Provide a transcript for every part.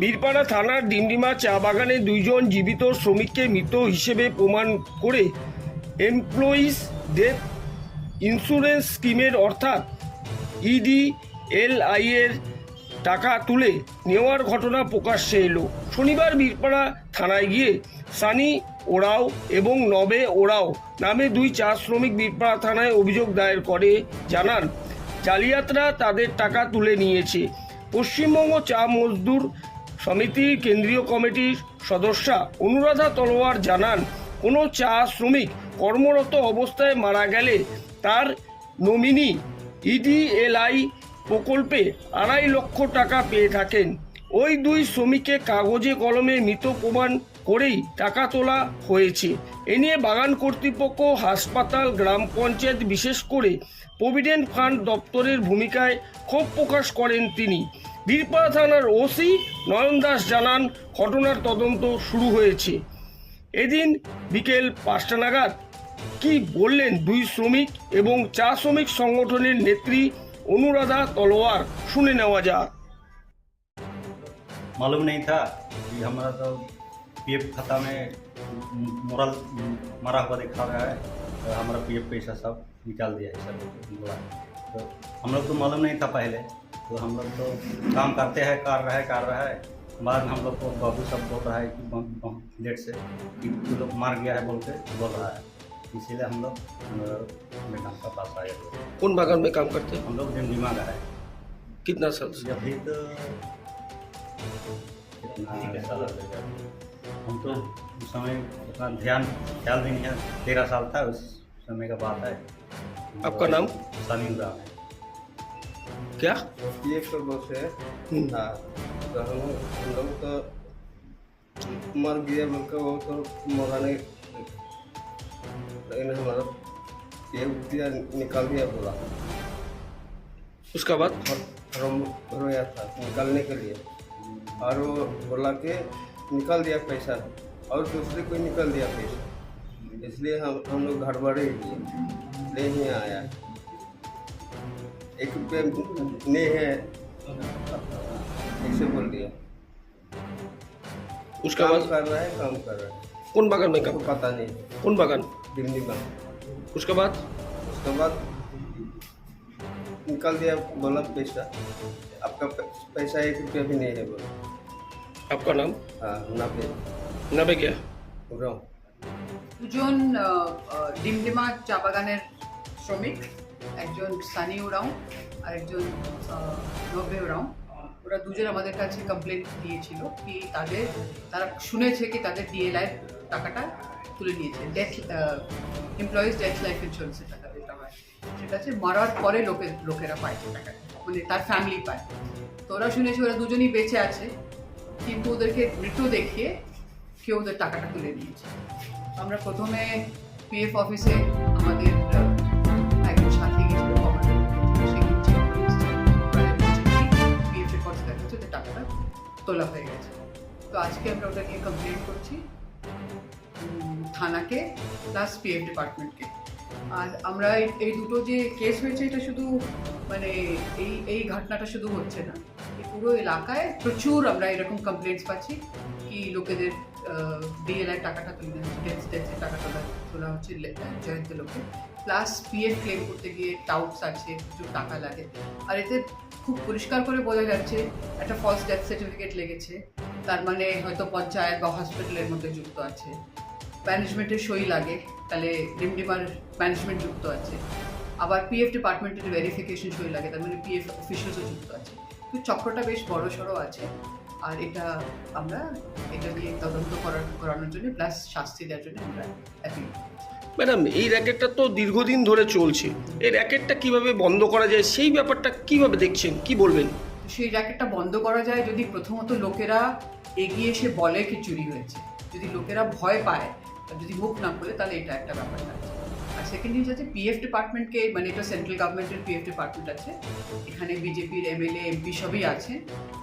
বীরপাড়া থানার ডিমডিমা চা বাগানে দুইজন জীবিত শ্রমিককে মৃত হিসেবে প্রমাণ করে এমপ্লয়িজ ডেথ ইন্স্যুরেন্স স্কিমের অর্থাৎ ইডিএলআই এর টাকা তুলে নেওয়ার ঘটনা প্রকাশ্যে এলো। শনিবার বীরপাড়া থানায় গিয়ে সানি ওরাও এবং নবে ওরাও নামে দুই চা শ্রমিক বীরপাড়া থানায় অভিযোগ দায়ের করে, জানান, জালিয়াতরা তাদের টাকা তুলে নিয়েছে। পশ্চিমবঙ্গ চা মজদুর সমিতির কেন্দ্রীয় কমিটির সদস্যা অনুরাধা তলোয়ার জানান, কোনো চা শ্রমিক কর্মরত অবস্থায় মারা গেলে তার নমিনি ইডিএলআই প্রকল্পে আড়াই লক্ষ টাকা পেয়ে থাকেন। ওই দুই শ্রমিককে কাগজে কলমে মৃত প্রমাণ করেই টাকা তোলা হয়েছে। এ নিয়ে বাগান কর্তৃপক্ষ, হাসপাতাল, গ্রাম পঞ্চায়েত বিশেষ করে প্রভিডেন্ট ফান্ড দপ্তরের ভূমিকায় ক্ষোভ প্রকাশ করেন তিনি। বীরপাড়া থানার ওসি নয়ন দাস জানান ঘটনার তদন্ত শুরু হয়েছে এদিন বিকেল পাঁচটা নাগাদ কি বললেন দুই শ্রমিক এবং চা শ্রমিক সংগঠনের নেত্রী অনুরাধা তলোয়ার শুনে নেওয়া যাক मालूम नहीं था कि हमारा तो पीएफ खाता में मोरल मरा हुआ दिखा रहा है तो हमारा पीएफ पैसा सब निकाल दिया है सब बोला तो हम लोग तो मालूम नहीं था पहले तो हम लोग तो काम करते हैं कर रहे कर रहे है। बाद में हम लोग को बाबू सब बोल रहा है कि बहुत लेट से कि तू लोग मार गया है बोल के बोल रहा है। इसीलिए हम लोग मैडम का पास आए कौन बागान में काम करते हैं? हम लोग डिमडिमा का है। कितना साल से? अभी तो हम तो उस समय उतना ध्यान ख्याल भी नहीं है। तेरह साल था उस समय का बात है। आपका नाम? सलीम राम। है क्या? ये तो बस है। हम्म। हाँ तो हम लोग तो मर गया बोलकर वो तो मरा लेकिन हमारा ये दिया निकाल दिया बोला उसका बाद? और हम रोया था निकालने के लिए। और वो बोला कि निकाल दिया पैसा और दूसरे को निकाल दिया पैसा। इसलिए हम हम लोग गड़बड़े किए ले ही आया। एक रुपये नहीं है ऐसे बोल दिया उसका काम बाद कर रहा है काम कर रहा है कौन बागान में काम हमको पता नहीं कौन बागान दिल्ली का उसके बाद उसके बाद निकाल दिया बोला पैसा आपका पै- पैसा एक रुपया भी नहीं है बोला आपका नाम हाँ नब्बे नबे क्या उराव দুজন আহ, আহ, ডিমডিমা চা বাগানের শ্রমিক একজন সানি ওরাও আর একজন নব্বে ওরাও ওরা দুজন আমাদের কাছে কমপ্লেন দিয়েছিল কি তাদের, তারা শুনেছে কি তাদের ডিএলআই টাকাটা তুলে নিয়েছে। ডেথ এমপ্লয়িজ ডেথ লাইফ ইন্স্যুরেন্সের টাকা যেটা হয়। সেটা হচ্ছে মারার পরে লোকে, লোকেরা পায় টাকাটা মানে তার ফ্যামিলি পায়। তো ওরা শুনেছে, ওরা দুজনই বেঁচে আছে। কিন্তু ওদেরকে মৃত দেখিয়ে কেউ ওদের টাকাটা তুলে নিয়েছে। আমরা প্রথমে পিএফ অফিসে আমাদের তোলা হয়ে গেছে। তো আজকে আমরা ওটা নিয়ে কমপ্লেন করছি থানাকে প্লাস পিএফ ডিপার্টমেন্টকে আর আমরা এই- দুটো যে কেস হয়েছে, এটা শুধু মানে এই এই ঘটনাটা শুধু হচ্ছে না। এই পুরো এলাকায় প্রচুর আমরা এরকম কমপ্লেন্টস পাচ্ছি কি লোকেদের ডিএলআই টাকাটা তুলে নেওয়া ডেথ ডেথের টাকা তোলা তোলা হচ্ছে জয়ন্ত লোকে প্লাস পিএফ ক্লেম করতে গিয়ে টাউটস আছে, প্রচুর টাকা লাগে। আর এতে খুব পরিষ্কার করে বোঝা যাচ্ছে, একটা ফলস ডেথ সার্টিফিকেট লেগেছে। তার মানে হয়তো পঞ্চায়েত বা হসপিটালের মধ্যে যুক্ত আছে। ম্যানেজমেন্টের সই লাগে, তাহলে ডিমডিমার ম্যানেজমেন্ট যুক্ত আছে। আবার পিএফ ডিপার্টমেন্টের ভেরিফিকেশন সই লাগে, তার মানে পিএফ অফিসিয়ালসও যুক্ত আছে। তো চক্রটা বেশ বড় সড়ো আছে। আর এটা আমরা, এটা নিয়ে তদন্ত করার করানোর জন্য প্লাস শাস্তি দেওয়ার জন্য আমরা অ্যাপিল ম্যাডাম, এই র্যাকেটটা তো দীর্ঘদিন ধরে চলছে। এই র্যাকেটটা কীভাবে বন্ধ করা যায়, সেই ব্যাপারটা কীভাবে দেখছেন? কি বলবেন? সেই র্যাকেটটা বন্ধ করা যায় যদি প্রথমত লোকেরা এগিয়ে এসে বলে কি চুরি হয়েছে। যদি লোকেরা ভয় পায়, যদি মুখ না করে, তাহলে এটা একটা ব্যাপার আর সেকেন্ড জিনিস আছে পিএফ ডিপার্টমেন্টকে মানে এটা সেন্ট্রাল গভর্নমেন্টের পিএফ ডিপার্টমেন্ট আছে, এখানে বিজেপির এমএলএ এমপি সবই আছে,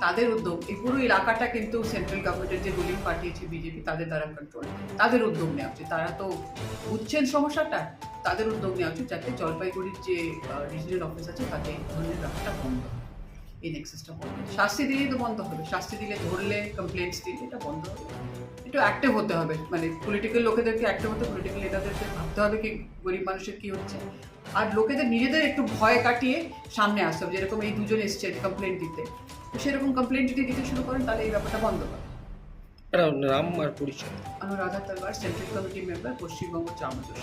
তাদের উদ্যোগ, এই পুরো এলাকাটা কিন্তু সেন্ট্রাল গভর্নমেন্টের যে রুলিং পার্টি আছে বিজেপি তাদের দ্বারা কন্ট্রোল তাদের উদ্যোগ নেওয়া উচিত, তারা তো বুঝছেন সমস্যাটা, তাদের উদ্যোগ নেওয়া উচিত, যাতে জলপাইগুড়ির যে রিজনাল অফিস আছে, তাতে ধরনের ব্যাপারটা বন্ধ এই নেক্সাসটা বন্ধ শাস্তি দিলেই তো বন্ধ হবে। শাস্তি দিলে ধরলে কমপ্লেন্টস দিলে এটা বন্ধ হবে। একটু অ্যাক্টিভ হতে হবে। মানে পলিটিক্যাল লোকেদেরকে অ্যাক্টিভ হতে পলিটিক্যাল নেতাদেরকে ভাবতে হবে কি গরিব মানুষের কী হচ্ছে। আর লোকেদের নিজেদের একটু ভয় কাটিয়ে সামনে আসতে হবে। যেরকম এই দুজন এসছে কমপ্লেন্ট দিতে। তো সেরকম কমপ্লেন্ট যদি দিতে শুরু করেন তাহলে এই ব্যাপারটা বন্ধ হবে। নাম আর পরিচয়। Anuradha Talwar central committee member Paschimbanga চা মাদুর